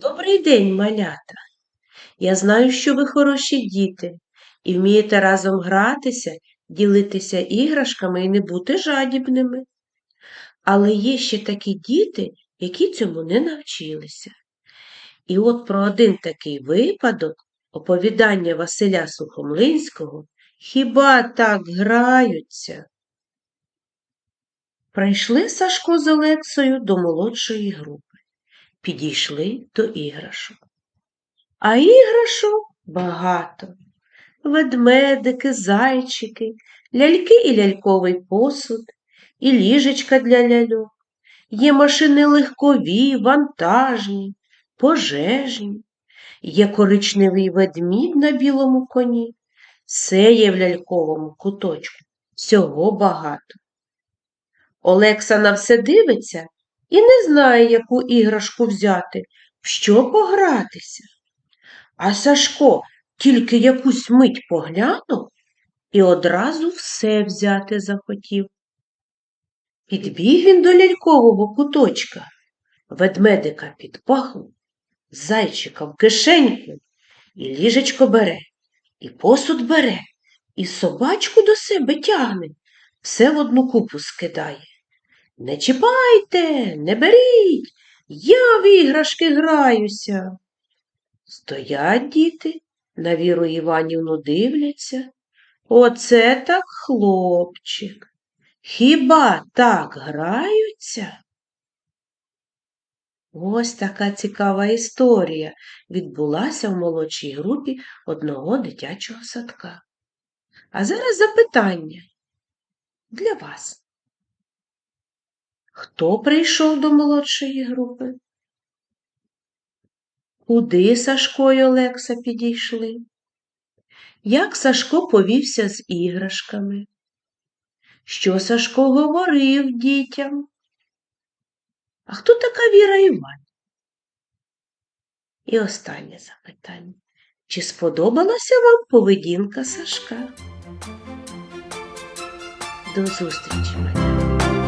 Добрий день, малята. Я знаю, що ви хороші діти і вмієте разом гратися, ділитися іграшками і не бути жадібними. Але є ще такі діти, які цьому не навчилися. І от про один такий випадок оповідання Василя Сухомлинського хіба так граються. Прийшли Сашко з Олексою до молодшої групи підійшли до іграшок. А іграшок багато. Ведмедики, зайчики, ляльки і ляльковий посуд, і ліжечка для ляльок. Є машини легкові, вантажні, пожежні, є коричневий ведмідь на білому коні. Все є в ляльковому куточку, всього багато. Олекса на все дивиться і не знає, яку іграшку взяти, в що погратися. А Сашко тільки якусь мить поглянув і одразу все взяти захотів. Підбіг він до лялькового куточка, ведмедика під паху, зайчика в кишеньку, і ліжечко бере, і посуд бере, і собачку до себе тягне, все в одну купу скидає. Не чіпайте, не беріть, я в іграшки граюся. Стоять діти, на Віру Іванівну дивляться. Оце так хлопчик. Хіба так граються? Ось така цікава історія відбулася в молодшій групі одного дитячого садка. А зараз запитання для вас. Хто прийшов до молодшої групи? Куди Сашко й Олекса підійшли? Як Сашко повівся з іграшками? Що Сашко говорив дітям? А хто така Віра Іван? І останнє запитання. Чи сподобалася вам поведінка Сашка? До зустрічі!